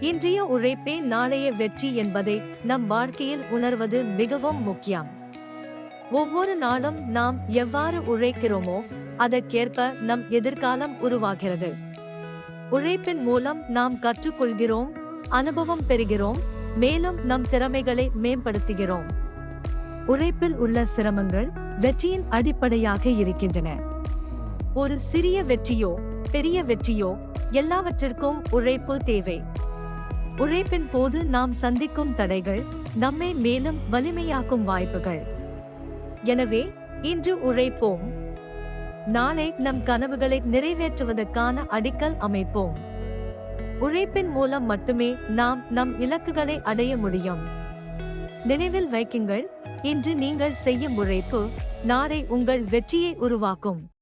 இன்றைய உழைப்பே நாளைய வெற்றி என்பதை நம் வாழ்க்கையில் உணர்வது மிகவும் முக்கியம். ஒவ்வொரு நாளும் நாம் எவ்வாறு உழைக்கிறோமோ அதற்கேற்ப நம் எதிர்காலம் உருவாகிறது. உழைப்பின் மூலம் நாம் கற்றுக்கொள்கிறோம் அனுபவம் பெறுகிறோம் மேலும் நம் திறமைகளை மேம்படுத்துகிறோம். உழைப்பில் உள்ள சிரமங்கள் வெற்றியின் அடிப்படையாக இருக்கின்றன. ஒரு சிறிய வெற்றியோ பெரிய வெற்றியோ எல்லாவற்றிற்கும் உழைப்பு தேவை. உழைப்பின் போது நாம் சந்திக்கும் தடைகள் நம்மை மேலும் வலிமையாக்கும் வாய்ப்புகள். எனவே இன்று உழைப்போம். நாளை நம் கனவுகளை நிறைவேற்றுவதற்கான அடிக்கல் அமைப்போம். உழைப்பின் மூலம் மட்டுமே நாம் நம் இலக்குகளை அடைய முடியும். நினைவில் வைக்குங்கள் இன்று நீங்கள் செய்யும் உழைப்பு நாளை உங்கள் வெற்றியை உருவாக்கும்.